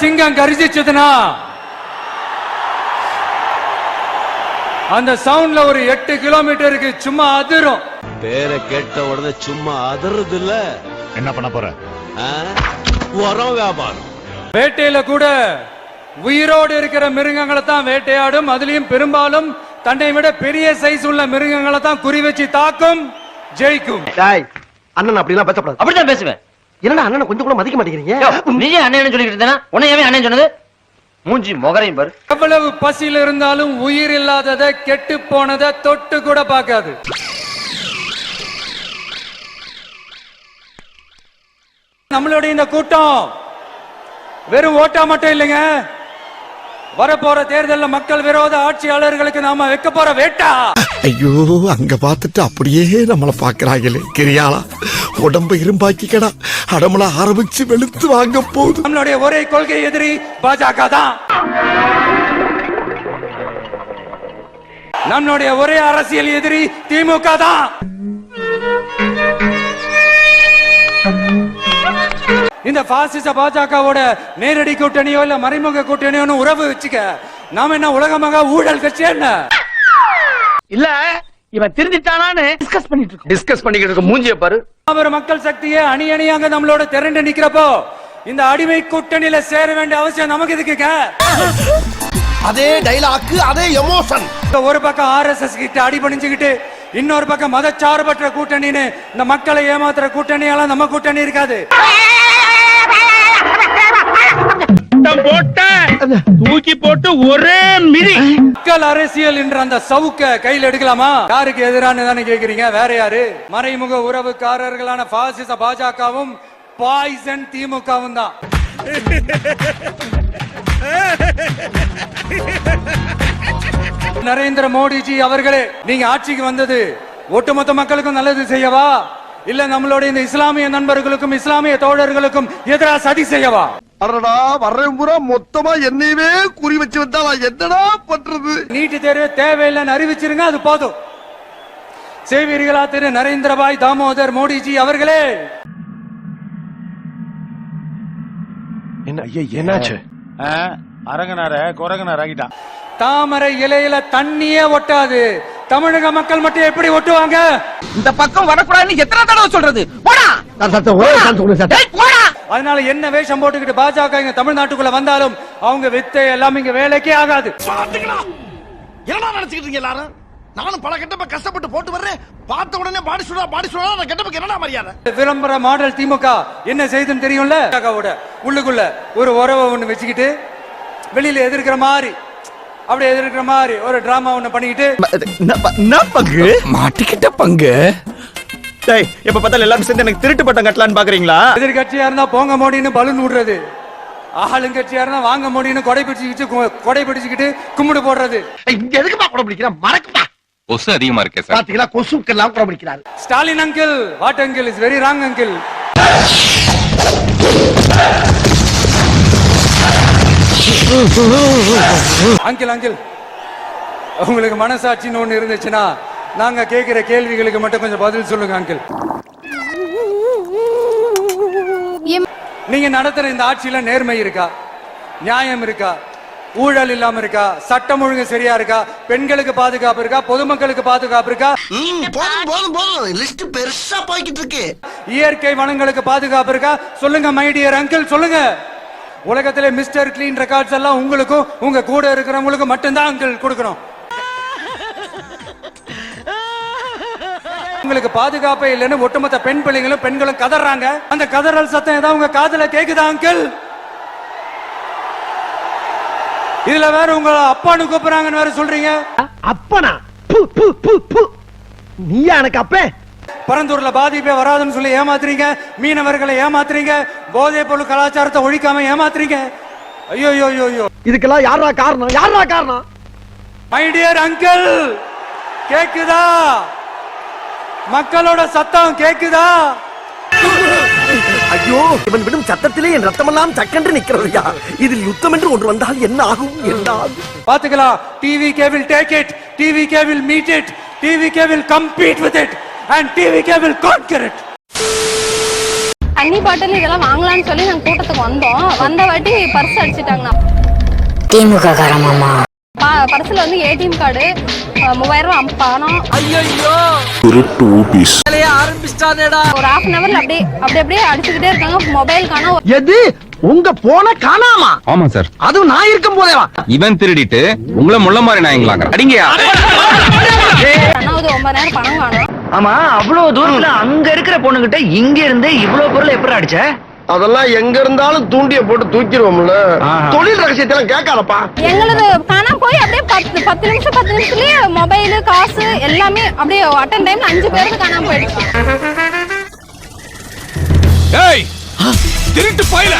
சிங்கம் கரிசிச்சதுன்னா? அந்த சவுண்ட்ல ஒரு எட்டு கிலோமீட்டருக்கு சும்மா அதிரும். பேரை கேட்ட உடனே சும்மா அதறது இல்ல என்ன பண்ண போற? உரம் வியாபாரம். வேட்டையில கூட உயிரோடு இருக்கிற மிருகங்களை தான் வேட்டையாடும். அதுலயும் பெரும்பாலும் தன்னை விட பெரிய சைஸ் உள்ள மிருகங்களை தான் குறி வச்சு தாக்கும் ஜெயிக்கும். டாய் அண்ணன் அப்படிலாம் பேசப்படாது அப்படித்தான் பேசுவேன். என்னடா அண்ணனை கொஞ்சம் கூட மதிக்க மாட்டேங்கிறீங்க? நீயே அண்ணன் சொல்லிட்டு இருந்தா உன்னை ஏன் அண்ணன் சொன்னது? மூஞ்சி முகரையும் பாரு. எவ்வளவு பசியில் இருந்தாலும் உயிர் இல்லாததை கெட்டு போனதை தொட்டு கூட பார்க்காது. நம்மளுடைய இந்த கூட்டம் வெறும் ஓட்டா மட்டும் இல்லைங்க. வரப்போற தேர்தல்ல மக்கள் விரோத ஆட்சியாளர்களுக்கு நாம வைக்க போற வேட்டா. ஐயோ அங்க பார்த்துட்டு அப்படியே நம்மள பாக்குறாங்களே கிரியாளா உடம்ப இரும்பாக்கிக்கடா. அடமள ஆரம்பிச்சு வெளுத்து வாங்க போகுது நம்மளுடைய ஒரே கொள்கை எதிரி பாஜக தான். நம்மளுடைய ஒரே அரசியல் எதிரி திமுக தான். இந்த பாசிச பாஜகவோட நேரடி கூட்டணியோ இல்ல மறைமுக கூட்டணியோன்னு உறவு வச்சுக்க நாம என்ன உலகமாக ஊழல் கட்சி என்ன? இல்ல இவன் திருந்திட்டானான்னு டிஸ்கஸ் பண்ணிட்டு இருக்கோம். டிஸ்கஸ் பண்ணிக்கிட்டு இருக்க மூஞ்சிய பாரு. மக்கள் சக்தியே அணி அணியாக நம்மளோட திரண்டு நிக்கிறப்போ இந்த அடிமை கூட்டணியில சேர வேண்டிய அவசியம் நமக்கு எதுக்குங்க? அதே டைலாக் அதே எமோஷன் ஒரு பக்கம் ஆர்எஸ்எஸ் கிட்ட அடிபணிஞ்சுக்கிட்டு இன்னொரு பக்கம் மதச்சார்பற்ற கூட்டணின்னு இந்த மக்களை ஏமாத்துற கூட்டணியெல்லாம் நம்ம கூட்டணி இருக்காது. போட்ட தூக்கி போட்டு ஒரே மிதி. மக்கள் அரசியல் என்ற அந்த சவுக்க கையில் எடுக்கலாமா? யாருக்கு எதிரான தானே கேக்குறீங்க? வேற யாரு? மறைமுக உறவுக்காரர்களான பாசிச பாஜகவும் பாய்சன் திமுகவும் தான். நரேந்திர மோடிஜி அவர்களே நீங்க ஆட்சிக்கு வந்தது ஒட்டுமொத்த மக்களுக்கும் நல்லது செய்யவா? இல்ல நம்மளுடைய இந்த இஸ்லாமிய நண்பர்களுக்கும் இஸ்லாமிய தோழர்களுக்கும் எதிராக சதி செய்யவா? அடடா வர்றேன் பூரா மொத்தமா என்னையவே குறி வச்சு வந்தா என்னடா பண்றது? நீட்டு தேர்வு தேவையில்லைன்னு அறிவிச்சிருங்க அது போதும். செய்வீர்களா திரு நரேந்திரபாய் தாமோதர் மோடிஜி அவர்களே? என்ன ஐயா என்னாச்சு? அரங்கனார குரங்கனார் ஆகிட்டான். தாமரை இலையில தண்ணியே ஒட்டாது. தமிழக மக்கள் மட்டும் எப்படி ஒட்டுவாங்க? இந்த பக்கம் வரக்கூடாதுன்னு எத்தனை தடவை சொல்றது? போடா! அதனால என்ன வேஷம் போட்டுக்கிட்டு பாஜக இங்க தமிழ்நாட்டுக்குள்ள வந்தாலும் அவங்க வித்தை எல்லாம் இங்க வேலைக்கே ஆகாது. என்னடா நினைச்சுக்கிட்டு இருக்கீங்க எல்லாரும்? நானும் பல கெட்டப்ப கஷ்டப்பட்டு போட்டு வர்றேன். பார்த்த உடனே பாடி சுடா பாடி சுடா நான் கெட்டப்புக்கு என்னடா மரியாதை? விளம்பர மாடல் திமுக என்ன செய்துன்னு தெரியும்ல? பாஜகவோட உள்ளுக்குள்ள ஒரு உறவை ஒண்ணு வச்சுக்கிட்டு வெளியில எதிர்க்கிற மாதிரி அப்படி எதிர்க்கிற மாதிரி ஒரு டிராமா ஒண்ணு பண்ணிக்கிட்டு என்ன மாட்டிக்கிட்ட பங்கு? டேய் எப்ப பார்த்தாலும் எல்லாரும் சேர்ந்து எனக்கு திருட்டு பட்டம் கட்டலான்னு பாக்குறீங்களா? எதிர்கட்சியா இருந்தா போங்க மோடின்னு பலூன் விடுறது ஆளுங்கட்சியா இருந்தா வாங்க மோடின்னு கொடை பிடிச்சிக்கிட்டு கு- கொடை பிடிச்சிக்கிட்டு கும்பிடு போடுறது. இங்க எதுக்குப்பா கூட பிடிக்கிறேன் மறக்குப்பா. கொசு அதிகமா இருக்கே சார். பாத்தீங்களா? கொசுக்கெல்லாம் கூட பிடிக்கிறாரு. Stalin uncle what uncle is very wrong uncle. Uncle uncle உங்களுக்கு மனசாட்சின்னு ஒண்ணு இருந்துச்சுன்னா நாங்க கேட்கிற கேள்விகளுக்கு மட்டும் கொஞ்சம் பதில் சொல்லுங்க அங்கிள் நீங்க நடத்துற இந்த ஆட்சியில நேர்மை இருக்கா? நியாயம் இருக்கா? ஊழல் இல்லாம இருக்கா? சட்டம் ஒழுங்கு சரியா இருக்கா? பெண்களுக்கு பாதுகாப்பு இருக்கா? பொதுமக்களுக்கு பாதுகாப்பு இருக்கா? போதும் போதும் லிஸ்ட் பெருசா போய்கிட்டு இருக்கு. இயற்கை வளங்களுக்கு பாதுகாப்பு இருக்கா? சொல்லுங்க மை டியர் அங்கிள் சொல்லுங்க. உலகத்திலே மிஸ்டர் கிளீன் ரெக்கார்ட்ஸ் எல்லாம் உங்களுக்கும் உங்க கூட இருக்கிறவங்களுக்கும் மட்டும்தான் அங்கிள் கொடுக்கணும். உங்களுக்கு பாதுகாப்பே இல்லைன்னு ஒட்டுமொத்த பெண் பிள்ளைங்களும் பெண்களும் கதறாங்க. அந்த கதறல் சத்தம் ஏதாவது உங்க காதுல கேக்குதா அங்கிள்? இதுல வேற உங்க அப்பான்னு கூப்பிடுறாங்கன்னு வேற சொல்றீங்க. அப்பனா. நீயா எனக்கு அப்பே? பரந்தூர்ல பாதிப்பே வராதுன்னு சொல்லி ஏமாத்துறீங்க. மீனவர்களை ஏமாத்துறீங்க. போதைப் பொருள் கலாச்சாரத்தை ஒழிக்காம ஏமாத்துறீங்க. ஐயோ ஐயோ ஐயோ இதுக்கெல்லாம் யாரா காரணம்? யாரா காரணம்? மை டியர் அங்கிள் கேக்குதா? மக்களோட சத்தம் கேக்குதா? ஐயோ இவன் விடும் சத்தத்திலே என் ரத்தமெல்லாம் சக்கென்று நிக்கிறதையா இதில் யுத்தம் என்று ஒன்று வந்தால் என்ன ஆகும்? என்ன பாத்துக்கலாம் TV cable take it TV cable meet it TV cable compete with it and TV cable conquer it தண்ணி பாட்டில் இதெல்லாம் வாங்கலாம்னு சொல்லி நாங்க கூட்டத்துக்கு வந்தோம். வந்த வாட்டி பர்ஸ் அடிச்சிட்டாங்கண்ணா. திமுக காரமாமா பர்ஸ்ல வந்து ஏடிஎம் கார்டு மூவாயிரம் பணம் ஒரு ஹாஃப் அன் ஹவர்ல அப்படியே அப்படி அப்படியே அடிச்சுக்கிட்டே இருக்காங்க. மொபைல் காணோம் எது? உங்க போன காணாமா? ஆமா சார் அதுவும் நான் இருக்கும் போதேவா இவன் திருடிட்டு உங்களை முள்ள மாதிரி நாயங்களாங்க அடிங்கயா ஒன்பது நேரம் பணம் காணும். ஆமா அவ்வளவு தூரத்துல அங்க இருக்கிற பொண்ணுகிட்ட இங்க இருந்து இவ்வளவு பொருள் எப்படி அடிச்ச? அதெல்லாம் எங்க இருந்தாலும் தூண்டிய போட்டு தூக்கிடுவோம்ல. தொழில் ரகசியத்தெல்லாம் கேட்காதப்பா. எங்களது காணாம போய் அப்படியே பத்து பத்து நிமிஷம் பத்து நிமிஷத்துலயே மொபைல் காசு எல்லாமே அப்படியே அட்டன் டைம்ல அஞ்சு பேருக்கு காணாம போயிடுச்சு. ஏய் திருட்டு போயில.